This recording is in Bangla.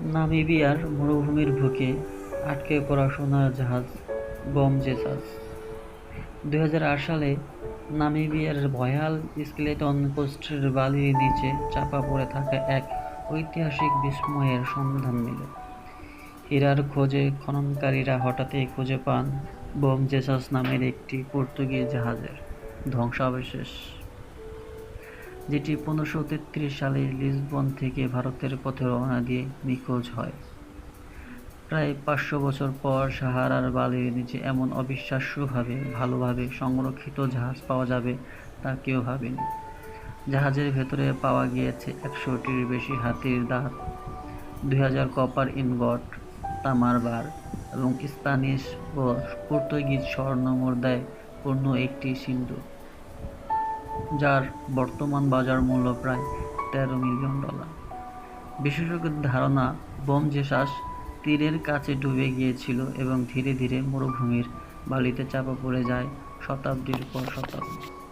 নামিবিয়ার মরুভূমির বুকে আটকে পড়া সোনার জাহাজ, বম জেসাস। দু হাজার আট সালে নামিবিয়ার ভয়াল স্কেলেটন কোস্টের বালির নিচে চাপা পড়ে থাকা এক ঐতিহাসিক বিস্ময়ের সন্ধান মেলে। হীরার খোঁজে খননকারীরা হঠাৎই খুঁজে পান বম জেসাস নামের একটি পর্তুগিজ জাহাজের। ধ্বংসাবশেষ। যেটি পনেরোশো তেত্রিশ সালে লিসবন থেকে ভারতের পথে রওনা দিয়ে নিখোঁজ হয়। প্রায় পাঁচশো বছর পর সাহারার বালির নিচে এমন অবিশ্বাস্যভাবে ভালোভাবে সংরক্ষিত জাহাজ পাওয়া যাবে তা কেউ ভাবেনি। জাহাজের ভেতরে পাওয়া গিয়েছে একশোটির বেশি হাতির দাঁত, দুই হাজার কপার ইনগট, তামার বার এবং স্প্যানিশ ও পর্তুগিজ স্বর্ণ মুদ্রায় পূর্ণ একটি সিন্ধু। যার বর্তমান বাজার মূল্য প্রায় তেরো মিলিয়ন ডলার। বিশেষজ্ঞদের ধারণা, বোম জেসাস তীরের কাছে ডুবে গিয়েছিল এবং ধীরে ধীরে মরুভূমির বালিতে চাপা পড়ে যায় শতাব্দীর পর শতাব্দী।